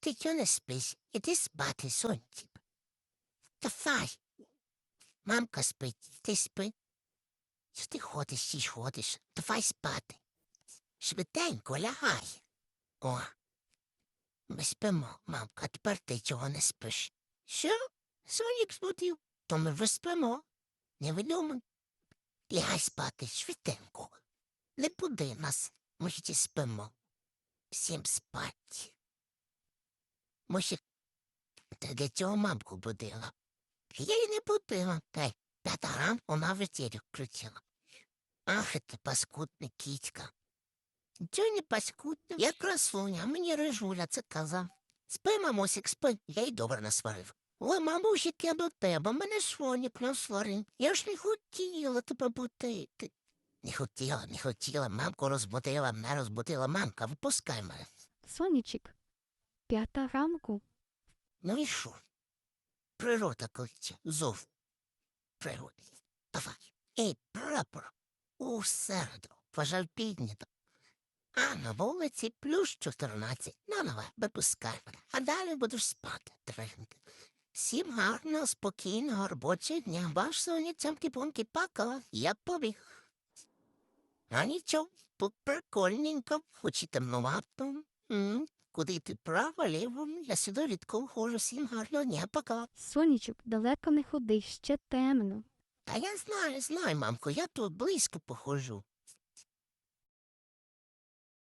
Ти чого не спиш? Іди спати, сончик. Давай. Мамка спить, ти спи. Що ти ходиш, чи ходиш? Давай спати. Швиденько лягай. О, ми спимо, мамка, тепер ти чого не спиш? Що? Сонік збудив. То ми вже спимо. Не видумай. Лягай спати швиденько. Не буди нас, ми ще спимо. Всім спать. Може, ти для цього мамку будила? Я її не будила. Та й п'ята вона вечерю включила. Ах, ти паскудна кітька. Чого не паскудна? Я красуня, мені рижуля це казав. Спи, мамусик, спи. Я й добре насварив. Ой, мамусик, я до тебе, мене сонік насварив. Я ж не хотіла тебе будити. Не хотіла, не хотіла, мамку розбудила, мене розбудила мамка, випускай мене. Сонічик. П'ята ранку. Ну і що? Природа кличе, зов. Природа. Давай. Ей, прапор. У середу. Пожар піднято. А на вулиці плюс 14. Ну, давай, випускай мене. А далі будеш спати, треньки. Всім гарного, спокійного робочого дня. Ваш соня цямки-пумки пака. Я побіг. А нічого, прикольненько, хоч і темновато. Куди йти право, ліво, я сюди рідко ходжу, всім гарного дня, пока. Сонічок, далеко не ходи, ще темно. Та я знаю, знаю, мамко, я тут близько походжу.